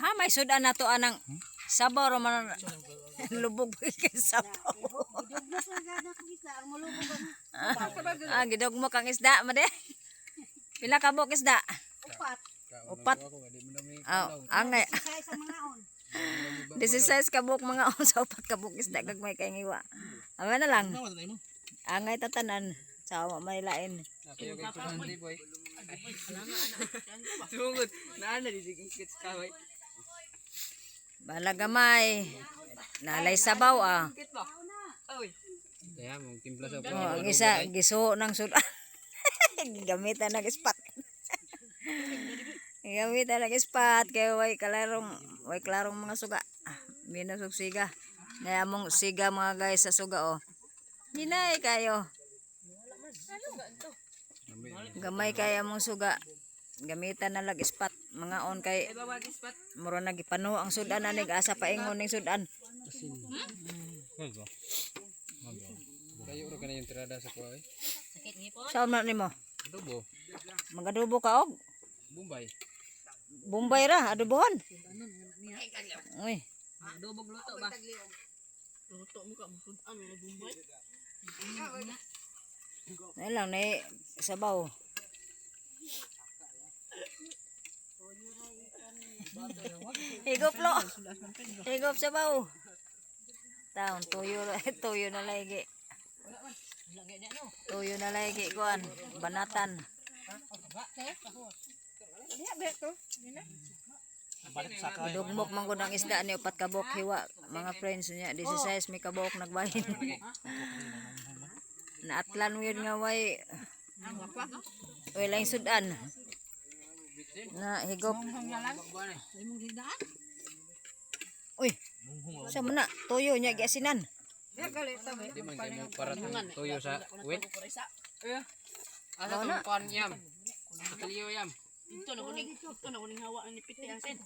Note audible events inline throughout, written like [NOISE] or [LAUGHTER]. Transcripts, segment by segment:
Ha, may sudan na to anang sabaw ro man [LAUGHS] lubog [LAUGHS] kay sabaw. Ah, gidog mo kang isda made. Pila ka buk isda? upat. Upat. Ah, angay. Sa sa mga on. 16 ka buk mga on [LAUGHS] sa upat ka buk isda kag may kay ngiwa. Ama na lang. Angay tatanan sa awa may lain. Sungod. Naan na disigikit sa kaway. Bala gamay. Nalay sabaw ah. Kaya mong timpla sa Oh, ang isa giso ng sudan. [LAUGHS] Gamitan ng spot. [LAUGHS] Gamitan ng spot kay way kalarong way klarong mga suga. Ah, Minusog siga. Kaya mong siga mga guys sa suga oh. Hinay kayo. Gamay kaya mong suga. Gamitan na lag spot mga on kay ispat. muro na gipano ang sudan anig asa paingon ning sudan. Kayo ro kana yung tirada sa kuha eh. Saan man nimo? Adobo. Magadubo ka og Bombay. Bombay ra adubohon. Uy. Dobog luto ba? Luto mo ka sudan. Ayun lang, na sabaw. Higop lo. Higop sabaw. Taon, tuyo, [LAUGHS] tuyo na lagi. Tuyo na lagi, kuan. Banatan. Dugmok man ko ng isda ni upat kabok hiwa mga friends niya 16 may kabok nagbahin [LAUGHS] naatlan yun nga way way lang sudan na higop uy sa mo na tuyo niya giasinan Di man kayo mo para tuyo sa wet. Eh. Asa Oo to na. kon yam. Kaliyo yam. Ito na kuning ito na kuning hawa ni piti asin.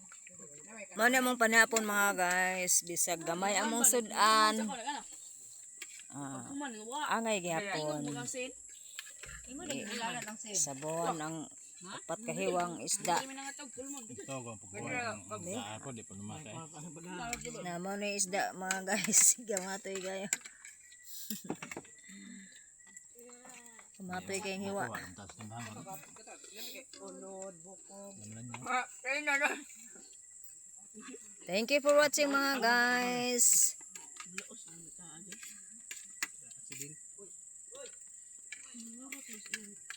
mo na mong panapon mga guys bisag gamay among sudan kana. ah, angay gyapon sabon ang upat kahiwang isda Kami na mo na isda mga guys [LAUGHS] gamatoy kayo [LAUGHS] Kumatoy kayong hiwa. Thank you for watching mga guys.